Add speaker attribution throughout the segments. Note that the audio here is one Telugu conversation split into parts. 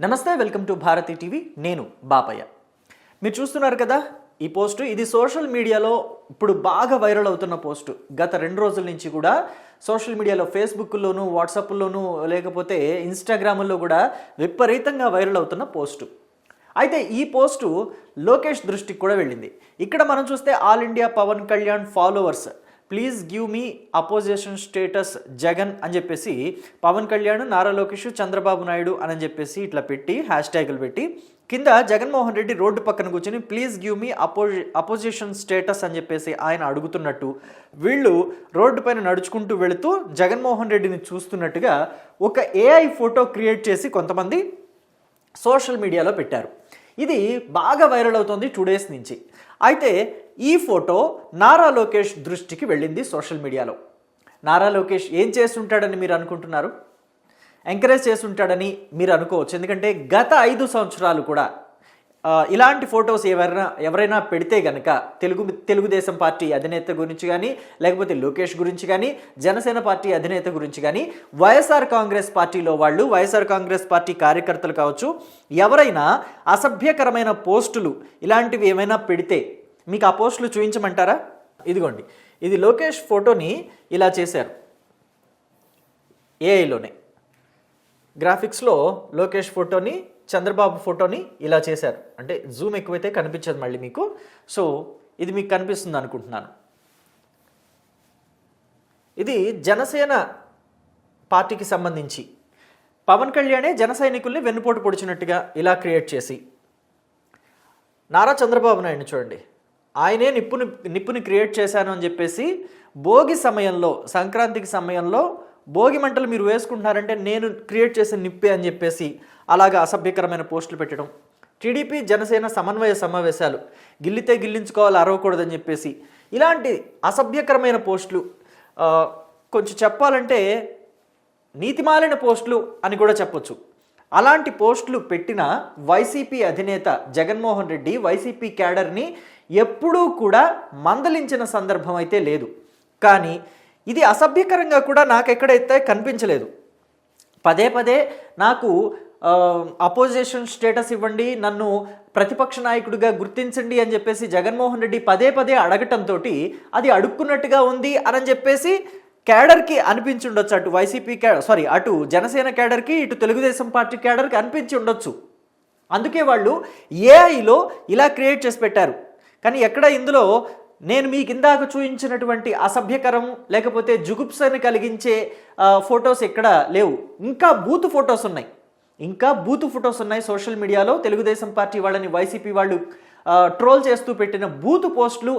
Speaker 1: నమస్తే వెల్కమ్ టు భారతి టీవీ. నేను బాపయ్య. మీరు చూస్తున్నారు కదా ఈ పోస్టు. ఇది సోషల్ మీడియాలో ఇప్పుడు బాగా వైరల్ అవుతున్న పోస్టు. గత రెండు రోజుల నుంచి కూడా సోషల్ మీడియాలో ఫేస్బుక్లోను వాట్సాప్లోను లేకపోతే ఇన్స్టాగ్రామ్లో కూడా విపరీతంగా వైరల్ అవుతున్న పోస్టు. అయితే ఈ పోస్టు లోకేష్ దృష్టికి కూడా వెళ్ళింది. ఇక్కడ మనం చూస్తే all India Pawan Kalyan followers. Please give me opposition status Jagan అని చెప్పేసి పవన్ కళ్యాణ్ నారా లోకేష్ చంద్రబాబు నాయుడు అని చెప్పేసి ఇట్లా పెట్టి హ్యాష్ ట్యాగులు పెట్టి కింద జగన్మోహన్ రెడ్డి రోడ్డు పక్కన కూర్చొని ప్లీజ్ గివ్ మీ అపో అపోజిషన్ స్టేటస్ అని చెప్పేసి ఆయన అడుగుతున్నట్టు. వీళ్ళు రోడ్డు పైన నడుచుకుంటూ వెళుతూ జగన్మోహన్ రెడ్డిని చూస్తున్నట్టుగా ఒక ఏఐ ఫోటో క్రియేట్ చేసి కొంతమంది సోషల్ మీడియాలో పెట్టారు. ఇది బాగా వైరల్ అవుతుంది టూ డేస్ నుంచి. అయితే ఈ ఫోటో నారా లోకేష్ దృష్టికి వెళ్ళింది సోషల్ మీడియాలో. నారా లోకేష్ ఏం చేస్తుంటాడని మీరు అనుకుంటున్నారు? ఎంకరేజ్ చేస్తుంటాడని మీరు అనుకోవచ్చు. ఎందుకంటే గత ఐదు సంవత్సరాలు కూడా ఇలాంటి ఫొటోస్ ఎవరైనా ఎవరైనా పెడితే గనక తెలుగు తెలుగుదేశం పార్టీ అధినేత గురించి కానీ లేకపోతే లోకేష్ గురించి కానీ జనసేన పార్టీ అధినేత గురించి కానీ వైఎస్ఆర్ కాంగ్రెస్ పార్టీలో వాళ్ళు వైఎస్ఆర్ కాంగ్రెస్ పార్టీ కార్యకర్తలు కావచ్చు ఎవరైనా అసభ్యకరమైన పోస్టులు ఇలాంటివి ఏమైనా పెడితే మీకు ఆ పోస్టులు చూపించమంటారా ఇదిగోండి. ఇది లోకేష్ ఫోటోని ఇలా చేశారు. ఏఐలోనే. గ్రాఫిక్స్లో లోకేష్ ఫోటోని చంద్రబాబు ఫోటోని ఇలా చేశారు. అంటే జూమ్ ఎక్కువైతే కనిపించదు మళ్ళీ మీకు. సో ఇది మీకు కనిపిస్తుంది అనుకుంటున్నాను. ఇది జనసేన పార్టీకి సంబంధించి. పవన్ కళ్యాణే జన సైనికుల్ని వెన్నుపోటు పొడిచినట్టుగా ఇలా క్రియేట్ చేసి. నారా చంద్రబాబు నాయుడు చూడండి. ఆయనే నిప్పుని నిప్పుని క్రియేట్ చేశాను అని చెప్పేసి భోగి సమయంలో సంక్రాంతికి సమయంలో భోగి మంటలు మీరు వేసుకుంటున్నారంటే నేను క్రియేట్ చేసిన నిప్పే అని చెప్పేసి అలాగా అసభ్యకరమైన పోస్టులు పెట్టడం. టీడీపీ జనసేన సమన్వయ సమావేశాలు. గిల్లితే గిల్లించుకోవాలి అరవకూడదని చెప్పేసి. ఇలాంటి అసభ్యకరమైన పోస్టులు కొంచెం చెప్పాలంటే నీతిమాలిన పోస్టులు అని కూడా చెప్పొచ్చు. అలాంటి పోస్టులు పెట్టిన వైసీపీ అధినేత జగన్మోహన్ రెడ్డి వైసీపీ క్యాడర్ని ఎప్పుడూ కూడా మందలించిన సందర్భం అయితే లేదు. కానీ ఇది అసభ్యకరంగా కూడా నాకు ఎక్కడైతే కనిపించలేదు. పదే పదే నాకు అపోజిషన్ స్టేటస్ ఇవ్వండి నన్ను ప్రతిపక్ష నాయకుడిగా గుర్తించండి అని చెప్పేసి జగన్మోహన్ రెడ్డి పదే పదే అడగటంతో అది అడుక్కున్నట్టుగా ఉంది అని చెప్పేసి క్యాడర్కి అనిపించి ఉండొచ్చు. అటు వైసీపీ క్యాడర్ సారీ అటు జనసేన క్యాడర్కి ఇటు తెలుగుదేశం పార్టీ క్యాడర్కి అనిపించి ఉండొచ్చు. అందుకే వాళ్ళు ఏఐలో ఇలా క్రియేట్ చేసి పెట్టారు. కానీ ఎక్కడ ఇందులో నేను మీకు ఇందాక చూపించినటువంటి అసభ్యకరం లేకపోతే జుగుప్సని కలిగించే ఫొటోస్ ఎక్కడ లేవు. ఇంకా బూత్ ఫొటోస్ ఉన్నాయి. ఇంకా బూత్ ఫొటోస్ ఉన్నాయి సోషల్ మీడియాలో. తెలుగుదేశం పార్టీ వాళ్ళని వైసీపీ వాళ్ళు ట్రోల్ చేస్తూ పెట్టిన బూత్ పోస్టులు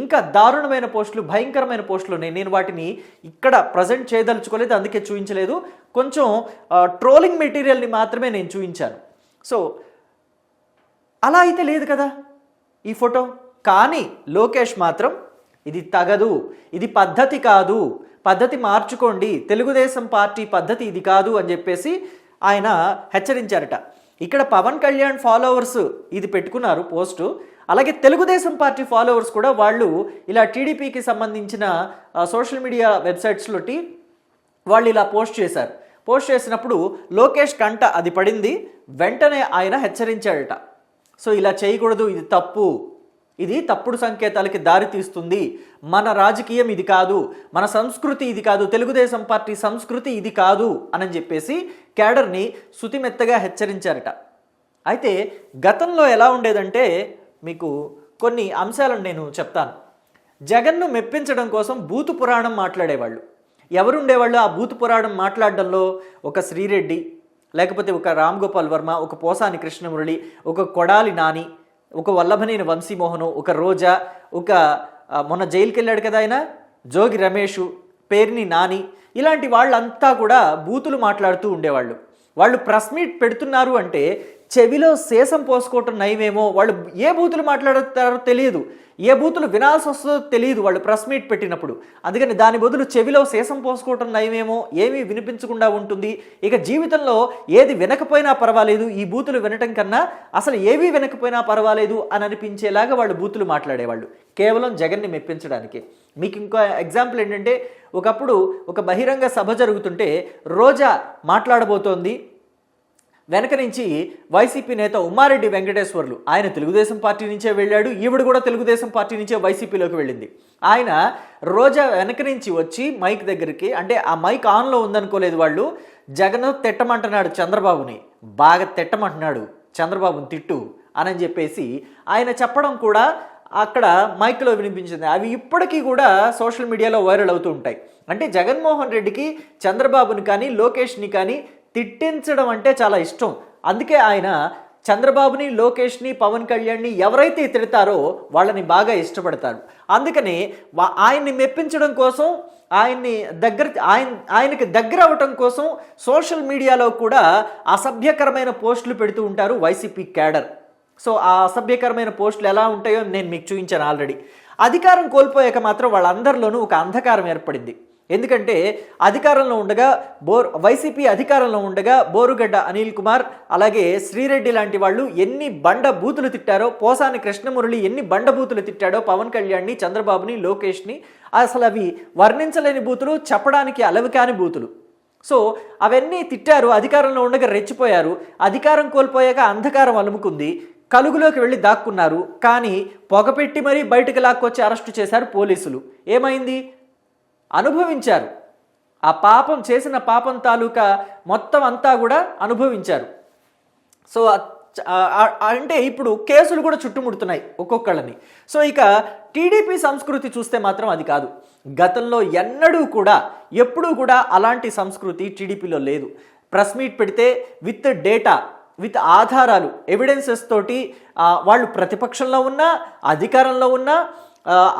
Speaker 1: ఇంకా దారుణమైన పోస్టులు భయంకరమైన పోస్టులు ఉన్నాయి. నేను వాటిని ఇక్కడ ప్రజెంట్ చేయదలుచుకోలేదు అందుకే చూపించలేదు. కొంచెం ట్రోలింగ్ మెటీరియల్ని మాత్రమే నేను చూపించాను. సో అలా అయితే లేదు కదా ఈ ఫోటో? కానీ లోకేష్ మాత్రం ఇది తగదు ఇది పద్ధతి కాదు పద్ధతి మార్చుకోండి తెలుగుదేశం పార్టీ పద్ధతి ఇది కాదు అని చెప్పేసి ఆయన హెచ్చరించారట. ఇక్కడ పవన్ కళ్యాణ్ ఫాలోవర్స్ ఇది పెట్టుకున్నారు పోస్టు. అలాగే తెలుగుదేశం పార్టీ ఫాలోవర్స్ కూడా వాళ్ళు ఇలా టీడీపీకి సంబంధించిన సోషల్ మీడియా వెబ్సైట్స్లోటి వాళ్ళు ఇలా పోస్ట్ చేశారు. పోస్ట్ చేసినప్పుడు లోకేష్ కంట అది పడింది వెంటనే ఆయన హెచ్చరించాడట సో ఇలా చేయకూడదు ఇది తప్పు. ఇది తప్పుడు సంకేతాలకి దారి తీస్తుంది. మన రాజకీయం ఇది కాదు. మన సంస్కృతి ఇది కాదు. తెలుగుదేశం పార్టీ సంస్కృతి ఇది కాదు అని చెప్పేసి క్యాడర్ని శుతిమెత్తగా హెచ్చరించారట. అయితే గతంలో ఎలా ఉండేదంటే మీకు కొన్ని అంశాలను నేను చెప్తాను. జగన్ను మెప్పించడం కోసం బూతు పురాణం మాట్లాడేవాళ్ళు. ఎవరుండేవాళ్ళు ఆ బూతు పురాణం మాట్లాడడంలో? ఒక శ్రీరెడ్డి లేకపోతే ఒక రామ్ గోపాల్ వర్మ ఒక పోసాని కృష్ణమురళి ఒక కొడాలి నాని ఒక వల్లభనేని వంశీమోహను ఒక రోజా ఒక మొన్న జైలుకి వెళ్ళాడు కదా ఆయన? జోగి రమేష్ పేర్ని నాని ఇలాంటి వాళ్ళంతా కూడా బూతులు మాట్లాడుతూ ఉండేవాళ్ళు. వాళ్ళు ప్రెస్ మీట్ పెడుతున్నారు అంటే చెవిలో శేషం పోసుకోవటం నయమేమో వాళ్ళు ఏ బూతులు మాట్లాడతారో తెలియదు. ఏ బూతులు వినాల్సి వస్తుందో తెలియదు వాళ్ళు ప్రెస్ మీట్ పెట్టినప్పుడు. అందుకని దాని బదులు చెవిలో శేషం పోసుకోవటం నయమేమో ఏమీ వినిపించకుండా ఉంటుంది. ఇక జీవితంలో ఏది వినకపోయినా పర్వాలేదు. ఈ బూతులు వినటం కన్నా అసలు ఏవీ వినకపోయినా పర్వాలేదు అని అనిపించేలాగా వాళ్ళు బూతులు మాట్లాడేవాళ్ళు. కేవలం జగన్ని మెప్పించడానికి. మీకు ఇంకో ఎగ్జాంపుల్ ఏంటంటే ఒకప్పుడు ఒక బహిరంగ సభ జరుగుతుంటే రోజా మాట్లాడబోతోంది. వెనక నుంచి వైసీపీ నేత ఉమ్మారెడ్డి వెంకటేశ్వర్లు. ఆయన తెలుగుదేశం పార్టీ నుంచే వెళ్ళాడు ఈవిడ కూడా తెలుగుదేశం పార్టీ నుంచే వైసీపీలోకి వెళ్ళింది. ఆయన రోజా వెనక నుంచి వచ్చి మైక్ దగ్గరికి అంటే ఆ మైక్ ఆన్లో ఉందనుకోలేదు వాళ్ళు జగన్ తిట్టమంటున్నాడు చంద్రబాబుని. బాగా తిట్టమంటున్నాడు చంద్రబాబుని తిట్టు అని చెప్పేసి ఆయన చెప్పడం కూడా అక్కడ మైక్లో వినిపించింది. అవి ఇప్పటికీ కూడా సోషల్ మీడియాలో వైరల్ అవుతూ ఉంటాయి. అంటే జగన్మోహన్ రెడ్డికి చంద్రబాబుని కానీ లోకేష్ని కానీ తిట్టించడం అంటే చాలా ఇష్టం. అందుకే ఆయన చంద్రబాబుని లోకేష్ని పవన్ కళ్యాణ్ని ఎవరైతే తిడతారో వాళ్ళని బాగా ఇష్టపడతారు. అందుకని వా- ఆయన్ని మెప్పించడం కోసం ఆయన్ని దగ్గర ఆయన ఆయనకి దగ్గర అవటం కోసం సోషల్ మీడియాలో కూడా అసభ్యకరమైన పోస్టులు పెడుతూ ఉంటారు వైసీపీ క్యాడర్. సో ఆ అసభ్యకరమైన పోస్టులు ఎలా ఉంటాయో నేను మీకు చూపించాను ఆల్రెడీ. అధికారం కోల్పోయాక మాత్రం వాళ్ళందరిలోనూ ఒక అంధకారం ఏర్పడింది. ఎందుకంటే అధికారంలో ఉండగా బోర్ వైసీపీ అధికారంలో ఉండగా బోరుగడ్డ అనిల్ కుమార్ అలాగే శ్రీరెడ్డి లాంటి వాళ్ళు ఎన్ని బండ బూతులు తిట్టారో పోసాని కృష్ణమురళి ఎన్ని బండ బూతులు తిట్టాడో పవన్ కళ్యాణ్ని చంద్రబాబుని లోకేష్ని అసలు అవి వర్ణించలేని బూతులు చెప్పడానికి అలవి కాని బూతులు. సో అవన్నీ తిట్టారు అధికారంలో ఉండగా రెచ్చిపోయారు అధికారం కోల్పోయాక అంధకారం అలుముకుంది కలుగులోకి వెళ్ళి దాక్కున్నారు కానీ పొగపెట్టి మరీ బయటకు లాక్కొచ్చి అరెస్టు చేశారు పోలీసులు. ఏమైంది? అనుభవించారు. ఆ పాపం చేసిన పాపం తాలూకా మొత్తం అంతా కూడా అనుభవించారు. సో అంటే ఇప్పుడు కేసులు కూడా చుట్టుముడుతున్నాయి ఒక్కొక్కళ్ళని. సో ఇక టీడీపీ సంస్కృతి చూస్తే మాత్రం అది కాదు. గతంలో ఎన్నడూ కూడా ఎప్పుడూ కూడా అలాంటి సంస్కృతి టీడీపీలో లేదు. ప్రెస్ మీట్ పెడితే విత్ డేటా విత్ ఆధారాలు ఎవిడెన్సెస్ తోటి వాళ్ళు ప్రతిపక్షంలో ఉన్నా అధికారంలో ఉన్నా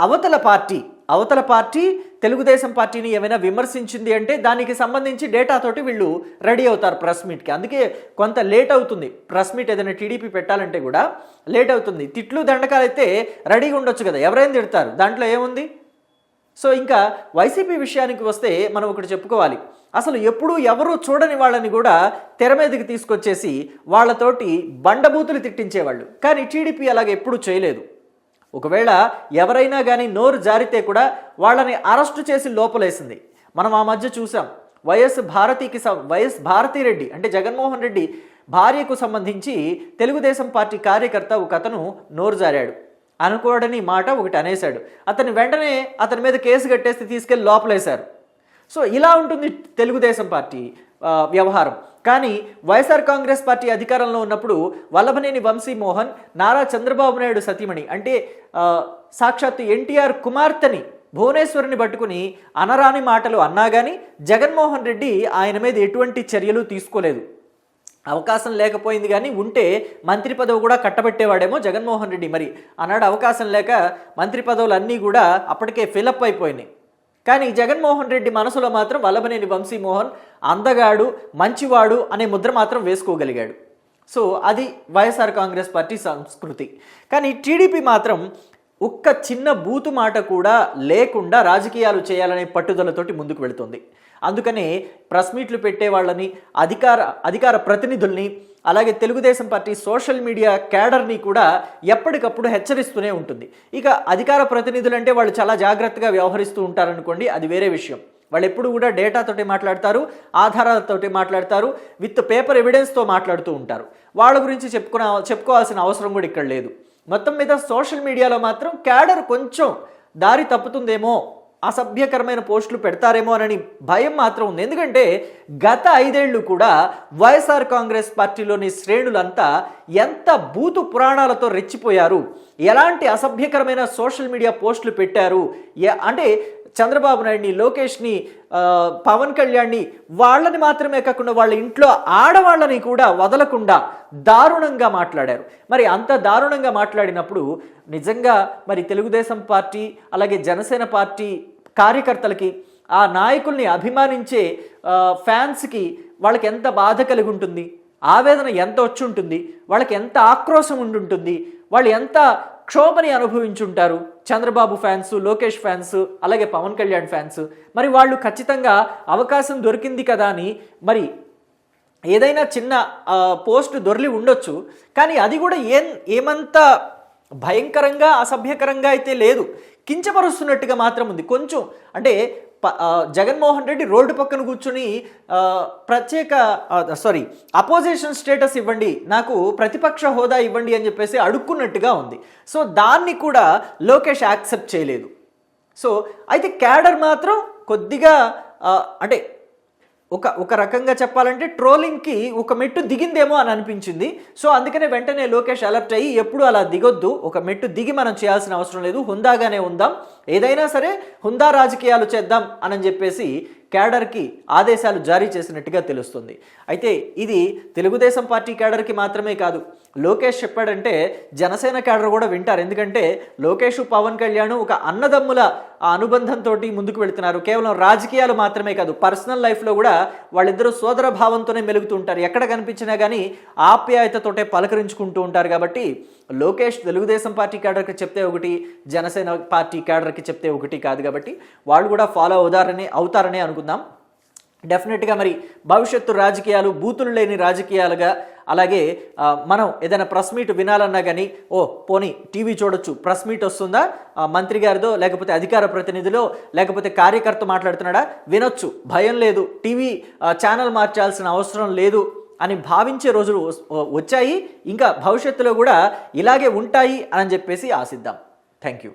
Speaker 1: అవతల పార్టీ అవతల పార్టీ తెలుగుదేశం పార్టీని ఏమైనా విమర్శించింది అంటే దానికి సంబంధించి డేటా తోటి వీళ్ళు రెడీ అవుతారు ప్రెస్ మీట్కి అందుకే కొంత లేట్ అవుతుంది. ప్రెస్ మీట్ ఏదైనా టీడీపీ పెట్టాలంటే కూడా లేట్ అవుతుంది. తిట్లు దండకాలు అయితే రెడీగా ఉండొచ్చు కదా. ఎవరైనా తిడతారు? దాంట్లో ఏముంది? సో ఇంకా వైసీపీ విషయానికి వస్తే మనం ఒకటి చెప్పుకోవాలి. అసలు ఎప్పుడూ ఎవరూ చూడని వాళ్ళని కూడా తెర మీదకి తీసుకొచ్చేసి వాళ్ళతోటి బండబూతులు తిట్టించేవాళ్ళు. కానీ టీడీపీ అలాగ ఎప్పుడూ చేయలేదు. ఒకవేళ ఎవరైనా కానీ నోరు జారితే కూడా వాళ్ళని అరెస్టు చేసి లోపలేసింది. మనం ఆ మధ్య చూసాం. వైఎస్ భారతికి వైఎస్ భారతిరెడ్డి అంటే జగన్మోహన్ రెడ్డి భార్యకు సంబంధించి తెలుగుదేశం పార్టీ కార్యకర్త ఒక అతను నోరు జారాడు. అనుకోడని మాట ఒకటి అనేశాడు. అతని వెంటనే అతని మీద కేసు కట్టేసి తీసుకెళ్ళి లోపలేశారు. సో ఇలా ఉంటుంది తెలుగుదేశం పార్టీ వ్యవహారం. కానీ వైఎస్ఆర్ కాంగ్రెస్ పార్టీ అధికారంలో ఉన్నప్పుడు వల్లభనేని వంశీమోహన్ నారా చంద్రబాబు నాయుడు సతీమణి అంటే సాక్షాత్తు ఎన్టీఆర్ కుమార్తెని భువనేశ్వరిని పట్టుకుని అనరాని మాటలు అన్నా కానీ జగన్మోహన్ రెడ్డి ఆయన మీద ఎటువంటి చర్యలు తీసుకోలేదు. అవకాశం లేకపోయింది కానీ ఉంటే మంత్రి పదవి కూడా కట్టబెట్టేవాడేమో జగన్మోహన్ రెడ్డి. మరి ఆనాడు అవకాశం లేక మంత్రి పదవులు అన్నీ కూడా అప్పటికే ఫిలప్ అయిపోయినాయి. కానీ జగన్మోహన్ రెడ్డి మనసులో మాత్రం వల్లభనేని వంశీమోహన్ అందగాడు మంచివాడు అనే ముద్ర మాత్రం వేసుకోగలిగాడు. సో అది వైఎస్ఆర్ కాంగ్రెస్ పార్టీ సంస్కృతి. కానీ టీడీపీ మాత్రం ఒక్క చిన్న బూతు మాట కూడా లేకుండా రాజకీయాలు చేయాలనే పట్టుదలతోటి ముందుకు వెళుతుంది. అందుకనే ప్రెస్ మీట్లు పెట్టే వాళ్ళని అధికార అధికార ప్రతినిధుల్ని అలాగే తెలుగుదేశం పార్టీ సోషల్ మీడియా క్యాడర్ని కూడా ఎప్పటికప్పుడు హెచ్చరిస్తూనే ఉంటుంది. ఇక అధికార ప్రతినిధులు అంటే వాళ్ళు చాలా జాగ్రత్తగా వ్యవహరిస్తూ ఉంటారనుకోండి అది వేరే విషయం. వాళ్ళు ఎప్పుడు కూడా డేటాతోటి మాట్లాడతారు ఆధారాలతోటి మాట్లాడతారు విత్ పేపర్ ఎవిడెన్స్తో మాట్లాడుతూ ఉంటారు. వాళ్ళ గురించి చెప్పుకున్న చెప్పుకోవాల్సిన అవసరం కూడా ఇక్కడ లేదు. మొత్తం మీద సోషల్ మీడియాలో మాత్రం క్యాడర్ కొంచెం దారి తప్పుతుందేమో అసభ్యకరమైన పోస్టులు పెడతారేమో అని భయం మాత్రం ఉంది. ఎందుకంటే గత ఐదేళ్ళు కూడా వైఎస్ఆర్ కాంగ్రెస్ పార్టీలోని శ్రేణులంతా ఎంత బూతు పురాణాలతో రెచ్చిపోయారు. ఎలాంటి అసభ్యకరమైన సోషల్ మీడియా పోస్టులు పెట్టారు. అంటే చంద్రబాబు నాయుడిని లోకేష్ని పవన్ కళ్యాణ్ని వాళ్ళని మాత్రమే కాకుండా వాళ్ళ ఇంట్లో ఆడవాళ్ళని కూడా వదలకుండా దారుణంగా మాట్లాడారు. మరి అంత దారుణంగా మాట్లాడినప్పుడు నిజంగా మరి తెలుగుదేశం పార్టీ అలాగే జనసేన పార్టీ కార్యకర్తలకి ఆ నాయకుల్ని అభిమానించే ఫ్యాన్స్కి వాళ్ళకి ఎంత బాధ కలిగి ఉంటుంది ఆవేదన ఎంత వచ్చి ఉంటుంది వాళ్ళకి ఎంత ఆక్రోశం ఉండి ఉంటుంది వాళ్ళు ఎంత క్షోభని అనుభవించుంటారు? చంద్రబాబు ఫ్యాన్స్ లోకేష్ ఫ్యాన్స్ అలాగే పవన్ కళ్యాణ్ ఫ్యాన్స్. మరి వాళ్ళు ఖచ్చితంగా అవకాశం దొరికింది కదా అని మరి ఏదైనా చిన్న పోస్ట్ దొర్లి ఉండొచ్చు. కానీ అది కూడా ఏం ఏమంత భయంకరంగా అసభ్యకరంగా అయితే లేదు. కించపరుస్తున్నట్టుగా మాత్రం ఉంది. కొంచెం అంటే ప- జగన్మోహన్ రెడ్డి రోడ్డు పక్కన కూర్చుని ప్రత్యేక సారీ అపోజిషన్ స్టేటస్ ఇవ్వండి నాకు ప్రతిపక్ష హోదా ఇవ్వండి అని చెప్పేసి అడుక్కున్నట్టుగా ఉంది. సో దాన్ని కూడా లోకేష్ యాక్సెప్ట్ చేయలేదు. సో అయితే క్యాడర్ మాత్రం కొద్దిగా అంటే ఒక ఒక రకంగా చెప్పాలంటే ట్రోలింగ్కి ఒక మెట్టు దిగిందేమో అని అనిపించింది. సో అందుకనే వెంటనే లోకేష్ అలర్ట్ అయ్యి ఎప్పుడు అలా దిగొద్దు. ఒక మెట్టు దిగి మనం చేయాల్సిన అవసరం లేదు. హుందాగానే ఉందాం. ఏదైనా సరే హుందా రాజకీయాలు చేద్దాం అని చెప్పేసి క్యాడర్కి ఆదేశాలు జారీ చేసినట్టుగా తెలుస్తుంది. అయితే ఇది తెలుగుదేశం పార్టీ క్యాడర్కి మాత్రమే కాదు. లోకేష్ చెప్పాడంటే జనసేన క్యాడర్ కూడా వింటారు. ఎందుకంటే లోకేష్ పవన్ కళ్యాణ్ ఒక అన్నదమ్ముల ఆ అనుబంధంతో ముందుకు వెళుతున్నారు. కేవలం రాజకీయాలు మాత్రమే కాదు పర్సనల్ లైఫ్లో కూడా వాళ్ళిద్దరూ సోదర భావంతోనే మెలుగుతూ ఉంటారు. ఎక్కడ కనిపించినా కానీ ఆప్యాయతతోటే పలకరించుకుంటూ ఉంటారు కాబట్టి లోకేష్ తెలుగుదేశం పార్టీ క్యాడర్కి చెప్తే ఒకటి జనసేన పార్టీ క్యాడర్కి చెప్తే ఒకటి కాదు కాబట్టి వాళ్ళు కూడా ఫాలో అవుతారని అవుతారని అనుకుందాం డెఫినెట్గా మరి భవిష్యత్తు రాజకీయాలు బూతులు లేని రాజకీయాలుగా అలాగే మనం ఏదైనా ప్రెస్ మీట్ వినాలన్నా కానీ ఓ పోనీ టీవీ చూడొచ్చు ప్రెస్ మీట్ వస్తుందా? మంత్రి గారిదో లేకపోతే అధికార ప్రతినిధిలో లేకపోతే కార్యకర్త మాట్లాడుతున్నాడా? వినొచ్చు. భయం లేదు. టీవీ ఛానల్ మార్చాల్సిన అవసరం లేదు అని భావించే రోజులు వచ్చాయి. ఇంకా భవిష్యత్తులో కూడా ఇలాగే ఉంటాయి అని చెప్పేసి ఆశిద్దాం. Thank you